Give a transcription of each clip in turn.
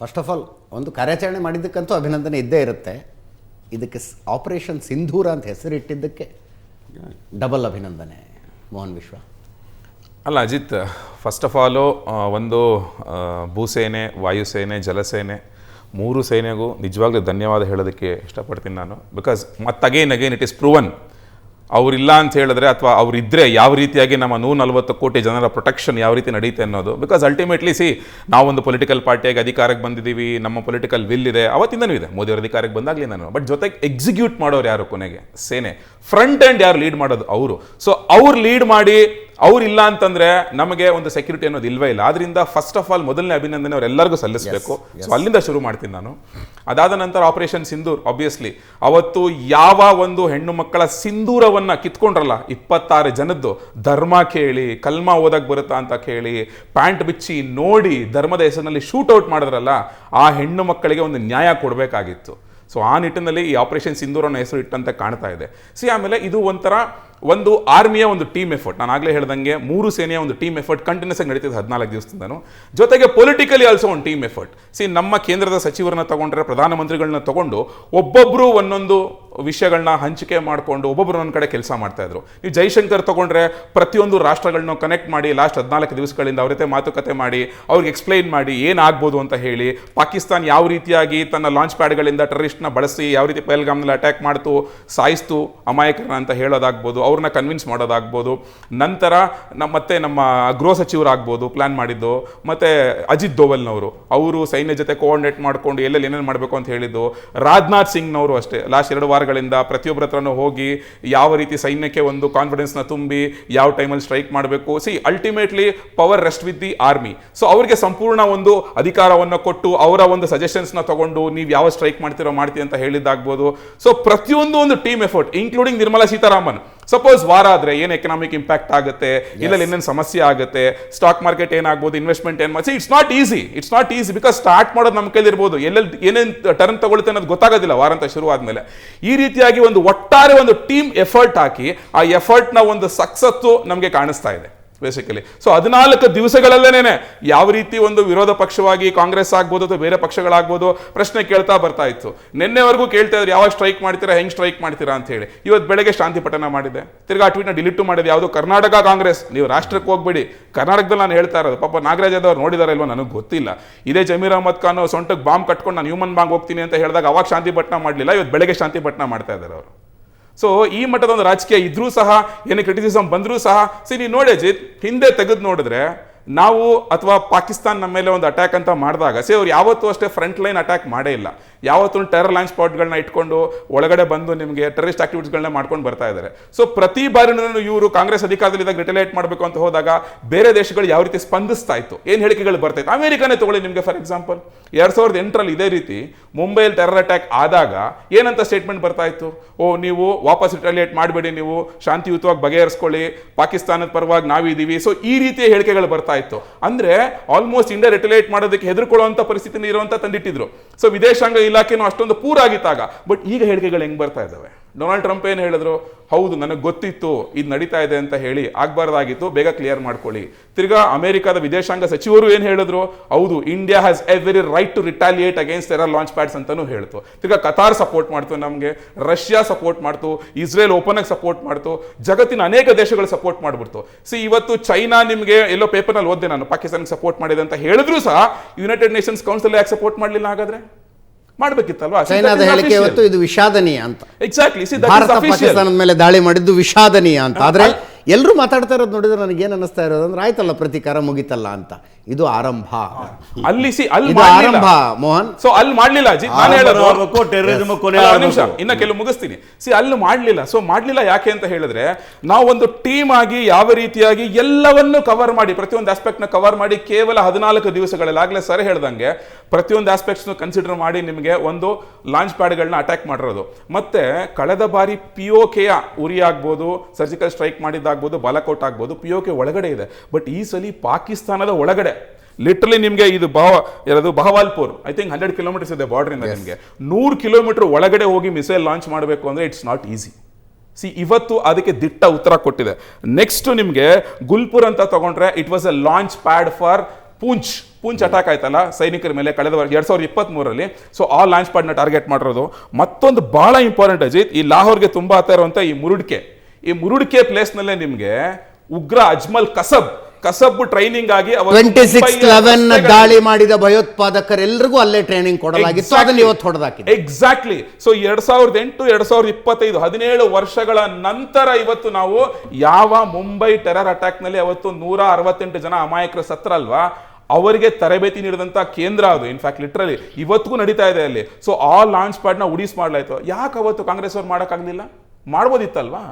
First of all ಒಂದು ಕಾರ್ಯಾಚರಣೆ ಮಾಡಿದ್ದಕ್ಕಂತೂ ಅಭಿನಂದನೆ ಇದ್ದೇ ಇರುತ್ತೆ. ಇದಕ್ಕೆ ಆಪರೇಷನ್ ಸಿಂಧೂರ ಅಂತ ಹೆಸರಿಟ್ಟಿದ್ದಕ್ಕೆ ಡಬಲ್ ಅಭಿನಂದನೆ, ಮೋಹನ್ ವಿಶ್ವ. ಅಲ್ಲ ಅಜಿತ್ ಫಸ್ಟ್ ಆಫ್ ಆಲು ಒಂದು ಭೂಸೇನೆ, ವಾಯುಸೇನೆ, ಜಲಸೇನೆ, ಮೂರು ಸೇನೆಗೂ ನಿಜವಾಗ್ಲೂ ಧನ್ಯವಾದ ಹೇಳೋದಕ್ಕೆ ಇಷ್ಟಪಡ್ತೀನಿ ನಾನು. ಬಿಕಾಸ್ ಮತ್ತೆ ಅಗೇನ್ ಇಟ್ ಇಸ್ ಪ್ರೂವನ್ ಅವರಿಲ್ಲ ಅಂತ ಹೇಳಿದ್ರೆ ಅಥವಾ ಅವರಿದ್ದರೆ ಯಾವ ರೀತಿಯಾಗಿ ನಮ್ಮ ನೂರ ನಲವತ್ತು ಕೋಟಿ ಜನರ ಪ್ರೊಟೆಕ್ಷನ್ ಯಾವ ರೀತಿ ನಡೆಯುತ್ತೆ ಅನ್ನೋದು? ಬಿಕಾಸ್ ಅಲ್ಟಿಮೇಟ್ಲಿ ಸಿ ನಾವೊಂದು ಪೊಲಿಟಿಕಲ್ ಪಾರ್ಟಿಯಾಗಿ ಅಧಿಕಾರಕ್ಕೆ ಬಂದಿದ್ದೀವಿ, ನಮ್ಮ ಪೊಲಿಟಿಕಲ್ ವಿಲ್ ಇದೆ. ಅವತ್ತಿಂದನೂ ಇದೆ. ಮೋದಿಯವರ ಅಧಿಕಾರಕ್ಕೆ ಬಂದಾಗಲಿ ನಾನು ಬಟ್ ಜೊತೆಗೆ ಎಕ್ಸಿಕ್ಯೂಟ್ ಮಾಡೋರು ಯಾರು ಕೊನೆಗೆ? ಸೇನೆ. ಫ್ರಂಟ್ ಆ್ಯಂಡ್ ಯಾರು ಲೀಡ್ ಮಾಡೋದು? ಅವರು. ಸೊ ಅವ್ರು ಲೀಡ್ ಮಾಡಿ ಅವ್ರಿಲ್ಲ ಅಂತಂದ್ರೆ ನಮಗೆ ಒಂದು ಸೆಕ್ಯೂರಿಟಿ ಅನ್ನೋದು ಇಲ್ವೇ ಇಲ್ಲ. ಆದ್ರಿಂದ ಫಸ್ಟ್ ಆಫ್ ಆಲ್ ಮೊದಲನೇ ಅಭಿನಂದನೆ ಅವರೆಲ್ಲರಿಗೂ ಸಲ್ಲಿಸಬೇಕು. ಸೊ ಅಲ್ಲಿಂದ ಶುರು ಮಾಡ್ತೀನಿ ನಾನು. ಅದಾದ ನಂತರ ಆಪರೇಷನ್ ಸಿಂಧೂರ್ ಆಬ್ವಿಯಸ್ಲಿ ಅವತ್ತು ಯಾವ ಒಂದು ಹೆಣ್ಣು ಮಕ್ಕಳ ಸಿಂಧೂರವನ್ನ ಕಿತ್ಕೊಂಡ್ರಲ್ಲ ಇಪ್ಪತ್ತಾರು ಜನದ್ದು ಧರ್ಮ ಕೇಳಿ ಕಲ್ಮ ಓದಕ್ ಬರುತ್ತಾ ಅಂತ ಕೇಳಿ ಪ್ಯಾಂಟ್ ಬಿಚ್ಚಿ ನೋಡಿ ಧರ್ಮದ ಹೆಸರಿನಲ್ಲಿ ಶೂಟ್ ಔಟ್ ಮಾಡಿದ್ರಲ್ಲ ಆ ಹೆಣ್ಣು ಮಕ್ಕಳಿಗೆ ಒಂದು ನ್ಯಾಯ ಕೊಡಬೇಕಾಗಿತ್ತು. ಸೊ ಆ ನಿಟ್ಟಿನಲ್ಲಿ ಈ ಆಪರೇಷನ್ ಸಿಂಧೂರನ್ನ ಅನ್ನೋ ಹೆಸರು ಇಟ್ಟಂತೆ ಕಾಣ್ತಾ ಇದೆ. ಸಿ ಆಮೇಲೆ ಇದು ಒಂಥರ ಒಂದು ಆರ್ಮಿಯ ಒಂದು ಟೀಮ್ ಎಫರ್ಟ್ ನಾನು ಆಗಲೇ ಹೇಳ್ದಂಗೆ ಮೂರು ಸೇನೆಯ ಒಂದು ಟೀಮ್ ಎಫರ್ಟ್ ಕಂಟಿನ್ಯೂಸ್ ಆಗಿ ನಡೀತಿದೆ ಹದಿನಾಲ್ಕು ದಿವಸದಿಂದನು. ಜೊತೆಗೆ ಪೊಲಿಟಿಕಲಿ ಆಲ್ಸೋ ಒಂದು ಟೀಮ್ ಎಫರ್ಟ್ ಸಿ ನಮ್ಮ ಕೇಂದ್ರದ ಸಚಿವರನ್ನ ತಗೊಂಡ್ರೆ, ಪ್ರಧಾನಮಂತ್ರಿಗಳನ್ನ ತಗೊಂಡು ಒಬ್ಬೊಬ್ಬರು ಒಂದೊಂದು ವಿಷಯಗಳನ್ನ ಹಂಚಿಕೆ ಮಾಡಿಕೊಂಡು ಒಬ್ಬೊಬ್ಬರು ಒಂದು ಕಡೆ ಕೆಲಸ ಮಾಡ್ತಾ ಇದ್ರು. ನೀವು ಜೈಶಂಕರ್ ತಗೊಂಡ್ರೆ ಪ್ರತಿಯೊಂದು ರಾಷ್ಟ್ರಗಳನ್ನ ಕನೆಕ್ಟ್ ಮಾಡಿ ಲಾಸ್ಟ್ ಹದಿನಾಲ್ಕು ದಿವಸಗಳಿಂದ ಅವ್ರ ಮಾತುಕತೆ ಮಾಡಿ, ಅವ್ರಿಗೆ ಎಕ್ಸ್ಪ್ಲೈನ್ ಮಾಡಿ ಏನಾಗ್ಬೋದು ಅಂತ ಹೇಳಿ ಪಾಕಿಸ್ತಾನ್ ಯಾವ ರೀತಿಯಾಗಿ ತನ್ನ ಲಾಂಚ್ ಪ್ಯಾಡ್ಗಳಿಂದ ಟೆರರಿಸ್ಟ್ನ ಬಳಸಿ ಯಾವ ರೀತಿ ಪೈಲ್ಗಾಮ್ನಲ್ಲಿ ಅಟ್ಯಾಕ್ ಮಾಡ್ತು, ಸಾಯಿಸ್ತು, ಅಮಾಯಕರನ್ನ ಅಂತ ಹೇಳೋದಾಗ್ಬೋದು. ಅವ್ರನ್ನ ಕನ್ವಿನ್ಸ್ ಮಾಡೋದಾಗ್ಬೋದು. ನಂತರ ನಮ್ಮ ಮತ್ತೆ ನಮ್ಮ ಗೃಹ ಸಚಿವರಾಗ್ಬೋದು ಪ್ಲ್ಯಾನ್ ಮಾಡಿದ್ದು. ಮತ್ತೆ ಅಜಿತ್ ದೋವಲ್ನವರು, ಅವರು ಸೈನ್ಯ ಜೊತೆ ಕೋಆರ್ಡಿನೇಟ್ ಮಾಡ್ಕೊಂಡು ಎಲ್ಲೆಲ್ಲಿ ಏನೇನು ಮಾಡಬೇಕು ಅಂತ ಹೇಳಿದ್ದು. ರಾಜನಾಥ್ ಸಿಂಗ್ನವರು ಅಷ್ಟೇ ಲಾಸ್ಟ್ ಎರಡು ವಾರಗಳಿಂದ ಪ್ರತಿಯೊಬ್ಬರ ಹತ್ರನೂ ಹೋಗಿ ಯಾವ ರೀತಿ ಸೈನ್ಯಕ್ಕೆ ಒಂದು ಕಾನ್ಫಿಡೆನ್ಸ್ನ ತುಂಬಿ ಯಾವ ಟೈಮಲ್ಲಿ ಸ್ಟ್ರೈಕ್ ಮಾಡಬೇಕು. See ultimately power rest with the army so ಅವರಿಗೆ ಸಂಪೂರ್ಣ ಒಂದು ಅಧಿಕಾರವನ್ನು ಕೊಟ್ಟು ಅವರ ಒಂದು ಸಜೆಷನ್ಸ್ನ ತಗೊಂಡು ನೀವು ಯಾವ ಸ್ಟ್ರೈಕ್ ಮಾಡ್ತೀರೋ ಮಾಡ್ತೀವಿ ಅಂತ ಹೇಳಿದ್ದಾಗ್ಬೋದು. ಸೊ ಪ್ರತಿಯೊಂದು ಒಂದು team effort including Nirmala Sitharaman suppose ವಾರ ಆದರೆ ಏನು ಎಕನಾಮಿಕ್ ಇಂಪ್ಯಾಕ್ಟ್ ಆಗುತ್ತೆ? ಇಲ್ಲಲ್ಲಿ ಏನೇನು ಸಮಸ್ಯೆ ಆಗುತ್ತೆ? ಸ್ಟಾಕ್ ಮಾರ್ಕೆಟ್ ಏನಾಗ್ಬೋದು? ಇನ್ವೆಸ್ಟ್ಮೆಂಟ್ ಏನು ಮಾಡಿ it's not easy it's not easy because start ಮಾಡೋದು ನಮ್ಮ ಕೈಲಿರ್ಬೋದು ಎಲ್ಲೆಲ್ಲಿ ಏನೇನು ಟರ್ನ್ ತಗೊಳುತ್ತೆ ಅನ್ನೋದು ಗೊತ್ತಾಗೋದಿಲ್ಲ ವಾರಾಂತ ಶುರು ಆದಮೇಲೆ. ಈ ರೀತಿಯಾಗಿ ಒಂದು ಒಟ್ಟಾರೆ ಒಂದು ಟೀಮ್ ಎಫರ್ಟ್ ಹಾಕಿ ಆ ಎಫರ್ಟ್ನ ಒಂದು ಸಕ್ಸಸ್ಸು ನಮಗೆ ಕಾಣಿಸ್ತಾ ಇದೆ. ಬೇಸಿಕಲಿ ಸೊ ಹದಿನಾಲ್ಕು ದಿವಸಗಳಲ್ಲೇನೆ ಯಾವ ರೀತಿ ಒಂದು ವಿರೋಧ ಪಕ್ಷವಾಗಿ ಕಾಂಗ್ರೆಸ್ ಆಗ್ಬೋದು ಅಥವಾ ಬೇರೆ ಪಕ್ಷಗಳಾಗ್ಬೋದು ಪ್ರಶ್ನೆ ಕೇಳ್ತಾ ಬರ್ತಾ ಇತ್ತು. ನಿನ್ನೆವರೆಗೂ ಕೇಳ್ತಾ ಇದ್ರು, ಯಾವಾಗ ಸ್ಟ್ರೈಕ್ ಮಾಡ್ತೀರಾ, ಹೆಂಗೆ ಸ್ಟ್ರೈಕ್ ಮಾಡ್ತೀರಾ ಅಂತ ಹೇಳಿ. ಇವತ್ತು ಬೆಳಗ್ಗೆ ಶಾಂತಿ ಪಠನ ಮಾಡಿದೆ. ತಿರ್ಗಾ ಆ ಟ್ವೀಟ್ನ ಡಿಲೀಟು ಮಾಡಿದೆ. ಯಾವುದು ಕರ್ನಾಟಕ ಕಾಂಗ್ರೆಸ್. ನೀವು ರಾಷ್ಟ್ರಕ್ಕೆ ಹೋಗ್ಬೇಡಿ. ಕರ್ನಾಟಕದಲ್ಲಿ ನಾನು ಹೇಳ್ತಾ ಇರೋದು, ಪಾಪ ನಾಗರಾಜ್ ಅದವ್ರು ನೋಡಿದಾರೆ ನನಗೆ ಗೊತ್ತಿಲ್ಲ. ಇದೇ ಜಮೀರ್ ಅಹಮದ್ ಖಾನ್ ಸೊಂಟಕ್ಕೆ ಬಾಂಬ್ ಕಟ್ಕೊಂಡು ನಾನು ಹ್ಯೂಮನ್ ಬಾಂಬ್ ಹೋಗ್ತೀನಿ ಅಂತ ಹೇಳಿದಾಗ ಅವಾಗ ಶಾಂತಿ ಪಟ್ಟಣ ಮಾಡಲಿಲ್ಲ. ಇವತ್ತು ಬೆಳಗ್ಗೆ ಶಾಂತಿ ಪಟ್ಟಣ ಮಾಡ್ತಾ ಇದ್ದಾರೆ ಅವರು. ಸೊ ಈ ಮಟ್ಟದ ಒಂದು ರಾಜಕೀಯ ಇದ್ರೂ ಸಹ, ಏನು ಕ್ರಿಟಿಸಿಸಮ್ ಬಂದರೂ ಸಹ ಸಿ ನೀವು ನೋಡಿ ಅಜಿತ್ ಹಿಂದೆ ತೆಗೆದು ನೋಡಿದ್ರೆ ನಾವು ಅಥವಾ ಪಾಕಿಸ್ತಾನ ನಮ್ಮ ಮೇಲೆ ಒಂದು ಅಟ್ಯಾಕ್ ಅಂತ ಮಾಡಿದಾಗ ಸೇ ಅವ್ರು ಯಾವತ್ತೂ ಅಷ್ಟೇ ಫ್ರಂಟ್ ಲೈನ್ ಅಟ್ಯಾಕ್ ಮಾಡೇ ಇಲ್ಲ. ಯಾವತ್ತೂ ಟೆರರ್ ಲಾಂಚ್ ಸ್ಪಾಟ್ಗಳನ್ನ ಇಟ್ಕೊಂಡು ಒಳಗಡೆ ಬಂದು ನಿಮಗೆ ಟೆರರಿಸ್ಟ್ ಆಕ್ಟಿವಿಟೀಸ್ಗಳನ್ನ ಮಾಡ್ಕೊಂಡು ಬರ್ತಾ ಇದ್ದಾರೆ ಸೊ ಪ್ರತಿ ಬಾರಿನೂ ಇವರು ಕಾಂಗ್ರೆಸ್ ಅಧಿಕಾರದಲ್ಲಿದ್ದಾಗ ರಿಟಲೇಟ್ ಮಾಡಬೇಕು ಅಂತ ಹೋದಾಗ ಬೇರೆ ದೇಶಗಳು ಯಾವ ರೀತಿ ಸ್ಪಂದಿಸ್ತಾ ಇತ್ತು? ಏನು ಹೇಳಿಕೆಗಳು ಬರ್ತಾ ಇತ್ತು? ಅಮೆರಿಕನೇ ತಗೊಳ್ಳಿ ನಿಮಗೆ ಫಾರ್ ಎಕ್ಸಾಂಪಲ್ ಎರಡು ಸಾವಿರದ ಎಂಟರಲ್ಲಿ ಇದೇ ರೀತಿ ಮುಂಬೈಯಲ್ಲಿ ಟೆರರ್ ಅಟ್ಯಾಕ್ ಆದಾಗ ಏನಂತ ಸ್ಟೇಟ್ಮೆಂಟ್ ಬರ್ತಾ ಇತ್ತು? ಓ, ನೀವು ವಾಪಸ್ ರಿಟಲಿಯೇಟ್ ಮಾಡಬೇಡಿ ನೀವು, ಶಾಂತಿಯುತವಾಗಿ ಬಗೆಹರಿಸ್ಕೊಳ್ಳಿ, ಪಾಕಿಸ್ತಾನದ ಪರವಾಗಿ ನಾವಿದ್ದೀವಿ. ಸೊ ಈ ರೀತಿಯ ಹೇಳಿಕೆಗಳು ಬರ್ತಾ ಇತ್ತು ಅಂದ್ರೆ ಆಲ್ಮೋಸ್ಟ್ ಇಂಡಿಯಾ ರೆಟಿಲೇಟ್ ಮಾಡೋದಕ್ಕೆ ಹೆದರ್ಕೊಳ್ಳುವಂತ ಪರಿಸ್ಥಿತಿ ಇರುವಂತ ತಂದಿಟ್ಟಿದ್ರು. ಸೊ ವಿದೇಶಾಂಗ ಇಲಾಖೆನೂ ಅಷ್ಟೊಂದು ಪೂರ ಆಗಿತ್ತಾಗ ಬಟ್ ಈಗ ಹೇಳಿಕೆಗಳು ಹೆಂಗ್ ಬರ್ತಾ ಇದ್ದಾವೆ? ಡೊನಾಲ್ಡ್ ಟ್ರಂಪ್ ಏನು ಹೇಳಿದ್ರು? ಹೌದು, ನನಗೆ ಗೊತ್ತಿತ್ತು, ಇದು ನಡೀತಾ ಇದೆ ಅಂತ ಹೇಳಿ, ಆಗ್ಬಾರ್ದಾಗಿತ್ತು, ಬೇಗ ಕ್ಲಿಯರ್ ಮಾಡ್ಕೊಳ್ಳಿ. ತಿರ್ಗಾ ಅಮೆರಿಕದ ವಿದೇಶಾಂಗ ಸಚಿವರು ಏನು ಹೇಳಿದ್ರು? ಹೌದು India has every right to retaliate against terror launch pads ಅಂತಲೂ ಹೇಳ್ತು. ತಿರ್ಗಾ ಕತಾರ್ ಸಪೋರ್ಟ್ ಮಾಡ್ತು ನಮಗೆ, ರಷ್ಯಾ ಸಪೋರ್ಟ್ ಮಾಡ್ತು, ಇಸ್ರೇಲ್ ಓಪನ್ ಆಗಿ ಸಪೋರ್ಟ್ ಮಾಡ್ತು, ಜಗತ್ತಿನ ಅನೇಕ ದೇಶಗಳು ಸಪೋರ್ಟ್ ಮಾಡಿಬಿಡ್ತು. ಸಿ ಇವತ್ತು ಚೈನಾ ನಿಮಗೆ ಎಲ್ಲೋ ಪೇಪರ್ನಲ್ಲಿ ಓದ್ದೆ ನಾನು, ಪಾಕಿಸ್ತಾನಕ್ಕೆ ಸಪೋರ್ಟ್ ಮಾಡಿದೆ ಅಂತ ಹೇಳಿದ್ರು ಸಹ ಯುನೈಟೆಡ್ ನೇಷನ್ಸ್ ಕೌನ್ಸಿಲ್ ಯಾಕೆ ಸಪೋರ್ಟ್ ಮಾಡಲಿಲ್ಲ ಹಾಗಾದ್ರೆ? ಮಾಡ್ಬೇಕಿತ್ತಲ್ವಾ? ಚೈನಾದ ಹೇಳಿಕೆ ಇವತ್ತು ಇದು ವಿಷಾದನೀಯ ಅಂತ. ಎಕ್ಸಾಕ್ಟ್ಲಿ ಭಾರತ ಪಾಕಿಸ್ತಾನದ ಮೇಲೆ ದಾಳಿ ಮಾಡಿದ್ದು ವಿಷಾದನೀಯ ಅಂತ. ಆದ್ರೆ ಎಲ್ಲರೂ ಮಾತಾಡ್ತಾ ಇರೋದು ನೋಡಿದ್ರೆ ನನಗೆ ಏನು ಅನ್ನಿಸ್ತಾ ಇರೋದು ಅಂದ್ರೆ ಆಯ್ತಲ್ಲ ಪ್ರತೀಕಾರ ಮುಗಿತಲ್ಲ ಅಂತ. ಇದು ಆರಂಭ. ಅಲ್ಲಿ ಸಿ ಅಲ್ಲಿ ಇದು ಆರಂಭ ಮೋಹನ್. ಸೊ ಅಲ್ಲಿ ಮಾಡ್ಲಿಲ್ಲ ಅಜಿತ್ ನಾನು ಹೇಳೋದು. ಕೊನೆ ನಿಮಿಷ. ಇನ್ನ ಕೆಲವು ಮುಗಿಸ್ತೀನಿ. ಸಿ ಅಲ್ಲಿ ಮಾಡ್ಲಿಲ್ಲ. ಸೊ ಮಾಡ್ಲಿಲ್ಲ ಯಾಕೆ ಅಂತ ಹೇಳಿದ್ರೆ ನಾವು ಒಂದು ಟೀಮ್ ಆಗಿ ಯಾವ ರೀತಿಯಾಗಿ ಎಲ್ಲವನ್ನು ಕವರ್ ಮಾಡಿ ಪ್ರತಿಯೊಂದು ಆಸ್ಪೆಕ್ಟ್ನ ಕವರ್ ಮಾಡಿ ಕೇವಲ ಹದಿನಾಲ್ಕು ದಿವಸಗಳಲ್ಲಿ ಆಗ್ಲೇ ಸರ್ ಹೇಳ್ದಂಗೆ ಪ್ರತಿಯೊಂದು ಆಸ್ಪೆಕ್ಟ್ಸ್ ಕನ್ಸಿಡರ್ ಮಾಡಿ ನಿಮಗೆ ಒಂದು ಲಾಂಚ್ ಪ್ಯಾಡ್ಗಳನ್ನ ಅಟ್ಯಾಕ್ ಮಾಡಿರೋದು. ಮತ್ತೆ ಕಳೆದ ಬಾರಿ ಪಿ ಒ ಕೆಯ ಉರಿ ಆಗ್ಬೋದು ಸರ್ಜಿಕಲ್ ಸ್ಟ್ರೈಕ್ ಮಾಡಿದ್ದಾಗ್ಬೋದು ಬಾಲಕೋಟ್ ಆಗ್ಬೋದು ಪಿ ಒ ಕೆ ಒಳಗಡೆ ಇದೆ. ಬಟ್ ಈ ಸಲ ಪಾಕಿಸ್ತಾನದ ಒಳಗಡೆ ಲಿಟ್ರಲಿ ನಿಮಗೆ ಇದು ಬಹವ ಯಾರದು Bahawalpur I think hundred kilometres ಇದೆ ಬಾರ್ಡರ್ ಇಂದ ನಿಮಗೆ. ನೂರು ಕಿಲೋಮೀಟರ್ ಒಳಗಡೆ ಹೋಗಿ ಮಿಸೈಲ್ ಲಾಂಚ್ ಮಾಡಬೇಕು ಅಂದ್ರೆ ಇಟ್ಸ್ ನಾಟ್ ಈಸಿ ಸಿ ಇವತ್ತು ಅದಕ್ಕೆ ದಿಟ್ಟ ಉತ್ತರ ಕೊಟ್ಟಿದೆ. ನೆಕ್ಸ್ಟ್ ನಿಮಗೆ ಗುಲ್ಪುರ್ ಅಂತ ತಗೊಂಡ್ರೆ it was a launch pad for Poonch. Poonch attack ಆಯ್ತಲ್ಲ ಸೈನಿಕರ ಮೇಲೆ ಕಳೆದ ವರ್ಷ ಎರಡ್ ಸಾವಿರದ ಇಪ್ಪತ್ತ್ ಮೂರರಲ್ಲಿ ಸೊ ಆ ಲಾಂಚ್ ಪ್ಯಾಡ್ನ ಟಾರ್ಗೆಟ್ ಮಾಡಿರೋದು. ಮತ್ತೊಂದು ಭಾಳ ಇಂಪಾರ್ಟೆಂಟ್ ಅಜಿತ್ ಈ ಲಾಹೋರ್ಗೆ ತುಂಬಾ ಹತ್ತಿರ ಇರುವಂಥ ಈ ಮುರುಡ್ಕೆ. ಈ ಮುರುಡ್ಕೆ ಪ್ಲೇಸ್ನಲ್ಲೇ ನಿಮ್ಗೆ ಉಗ್ರ ಅಜ್ಮಲ್ ಕಸಬ್ ಕಸಬ್ ಟ್ರೈನಿಂಗ್ ಆಗಿ ಟ್ವೆಂಟಿ ಸಿಕ್ಸ್ ಲೆವೆನ್ ದಾಳಿ ಮಾಡಿದ ಭಯೋತ್ಪಾದಕರೆಲ್ಲರಿಗೂ ಅಲ್ಲೇ ಟ್ರೈನಿಂಗ್ ಕೊಡಲಾಗಿತ್ತು ಅದನ್ನ ಇವತ್ತು ಹೊಡೆದಾಕಿದೆ ಎಕ್ಸಾಕ್ಟ್ಲಿ ಸೊ ಎರಡ್ ಸಾವಿರದ ಎಂಟು ಎರಡ್ ಸಾವಿರದ ಇಪ್ಪತ್ತೈದು ಹದಿನೇಳು ವರ್ಷಗಳ ನಂತರ ಇವತ್ತು ನಾವು ಯಾವ ಮುಂಬೈ ಟೆರರ್ ಅಟ್ಯಾಕ್ನಲ್ಲಿ ಅವತ್ತು ನೂರ ಅರವತ್ತೆಂಟು ಜನ ಅಮಾಯಕರು ಸತ್ರಲ್ವಾ ಅವರಿಗೆ ತರಬೇತಿ ನೀಡಿದಂತ ಕೇಂದ್ರ ಅದು ಇನ್ಫ್ಯಾಕ್ಟ್ ಲಿಟ್ರಲಿ ಇವತ್ತಿಗೂ ನಡೀತಾ ಇದೆ ಅಲ್ಲಿ. ಸೊ ಆ ಲಾಂಚ್ ಪ್ಯಾಡ್ನ ಉಡಿಸ್ ಮಾಡ್ಲಾಯ್ತು. ಯಾಕೆ ಅವತ್ತು ಕಾಂಗ್ರೆಸ್ ಅವ್ರು ಮಾಡೋಕ್ಕಾಗಲಿಲ್ಲ? ಮಾಡ್ಬೋದಿತ್ತಲ್ವಾ?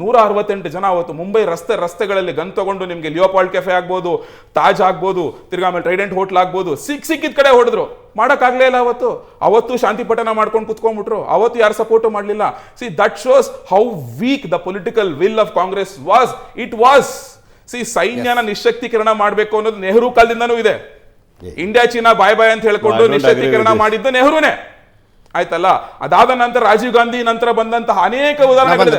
ನೂರ ಅರವತ್ತೆಂಟು ಜನ ಅವತ್ತು ಮುಂಬೈ ರಸ್ತೆ ರಸ್ತೆಗಳಲ್ಲಿ ಗನ್ ತಗೊಂಡು ನಿಮಗೆ ಲಿಯೋಪಾಲ್ಡ್ ಕೆಫೆ ಆಗ್ಬೋದು ತಾಜ್ ಆಗ್ಬೋದು ತಿರ್ಗಾ ಆಮೇಲೆ ಟ್ರೈಡೆಂಟ್ ಹೋಟ್ಲ್ ಆಗ್ಬೋದು ಸಿಕ್ ಸಿಕ್ಕಿದ ಕಡೆ ಹೊಡೆದ್ರು. ಮಾಡೋಕ್ಕಾಗಲೇ ಇಲ್ಲ ಅವತ್ತು. ಅವತ್ತು ಶಾಂತಿ ಪಠನ ಮಾಡ್ಕೊಂಡು ಕುತ್ಕೊಂಡ್ಬಿಟ್ರು. ಅವತ್ತು ಯಾರು ಸಪೋರ್ಟು ಮಾಡಲಿಲ್ಲ. See that shows how weak the political will of Congress was it was see ಸೈನ್ಯನ ನಿಶಕ್ತೀಕರಣ ಮಾಡಬೇಕು ಅನ್ನೋದು ನೆಹರು ಕಾಲದಿಂದನೂ ಇದೆ. ಇಂಡಿಯಾ ಚೀನಾ ಬಾಯ್ ಬಾಯ್ ಅಂತ ಹೇಳ್ಕೊಂಡು ನಿಶಕ್ತೀಕರಣ ಮಾಡಿದ್ದು ನೆಹರುನೇ. ಆಯ್ತಲ್ಲ? ಅದಾದ ನಂತರ ರಾಜೀವ್ ಗಾಂಧಿ ನಂತರ ಬಂದಂತಹ ಅನೇಕ ಉದಾಹರಣೆಗಳಿದೆ.